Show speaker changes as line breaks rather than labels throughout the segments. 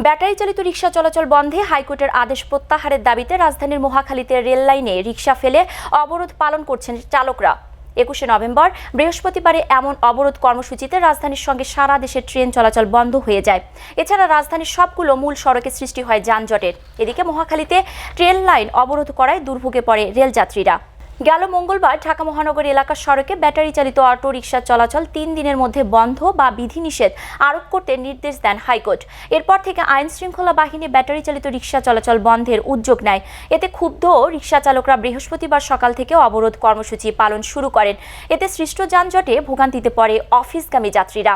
Battery চালিত রিক্সা চলাচল বন্ধে হাইকোর্টের আদেশ প্রত্যাহারের দাবিতে রাজধানীর মহাখালীতে রেল লাইনে রিক্সা ফেলে অবরোধ পালন করছেন চালকরা। একুশে নভেম্বর, বৃহস্পতিবারে এমন অবরোধ কর্মসূচিতে রাজধানীর সঙ্গে সারা দেশের ট্রেন চলাচল বন্ধ হয়ে যায়। এছাড়া রাজধানীর সবগুলো মূল সড়কে সৃষ্টি হয় যানজটের। এদিকে মহাখালীতে ট্রেন লাইন অবরোধ করায় দুর্ভোগে পড়ে রেলযাত্রীরা। গেল মঙ্গলবার ঢাকা মহানগর এলাকার সড়কে ব্যাটারি চালিত অটো রিকশা চলাচল তিন দিনের মধ্যে বন্ধ বা বিধিনিষেধ আরোপ করতে নির্দেশ দেন হাইকোর্ট। এরপর থেকে আইন শৃঙ্খলা বাহিনী ব্যাটারি চালিত রিকশা চলাচল বন্ধের উদ্যোগ নেয়। এতে ক্ষুব্ধ রিকশা চালকরা বৃহস্পতিবার সকাল থেকে অবরোধ কর্মসূচি পালন শুরু করেন। এতে সৃষ্ট যানজটে ভোগান্তিতে পড়ে অফিসগামী যাত্রীরা।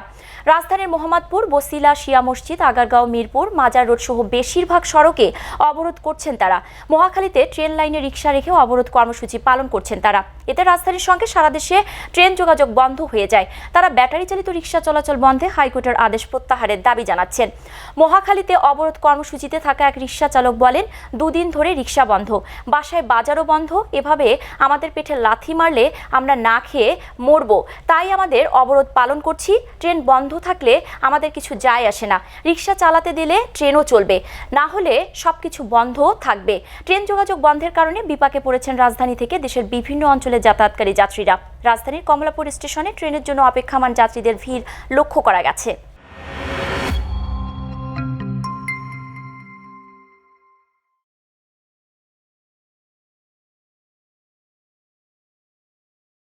রাজধানীর মোহাম্মদপুর, বসিলা, শিয়া মসজিদ, আগারগাঁও, মিরপুর, মাজার রোড সহ বেশিরভাগ সড়কে অবরোধ করছেন তারা। মহাখালীতে ট্রেন লাইনে রিকশা রেখে অবরোধ কর্মসূচি পালন করছেন তারা। এতে রাজধানীর সঙ্গে সারা দেশে ট্রেন যোগাযোগ বন্ধ হয়ে যায়। তারা ব্যাটারি চালিত রিক্সা চলাচল বন্ধে হাইকোর্টের আদেশ প্রত্যাহারের দাবি জানাচ্ছেন। মহাখালীতে অবরোধ কর্মসূচিতে থাকা এক রিক্সা চালক বলেন, দুদিন ধরে রিক্সা বন্ধ। বাসায় বাজারও বন্ধ। এভাবে আমাদের পেটে লাথি মারলে আমরা না খেয়ে মরবো। তাই আমাদের অবরোধ পালন করছি। ট্রেন বন্ধ থাকলে আমাদের কিছু যায় আসে না। রিক্সা চালাতে দিলে ট্রেনও চলবে। না হলে সব কিছু বন্ধ থাকবে। ট্রেন যোগাযোগ বন্ধের কারণে বিপাকে পড়েছেন রাজধানী থেকে দেশের বিভিন্ন অঞ্চলে যাতায়াতকারী যাত্রীরা। রাজধানীর কমলাপুর স্টেশনে ট্রেনের জন্য অপেক্ষামান যাত্রীদের ভিড় লক্ষ্য করা গেছে।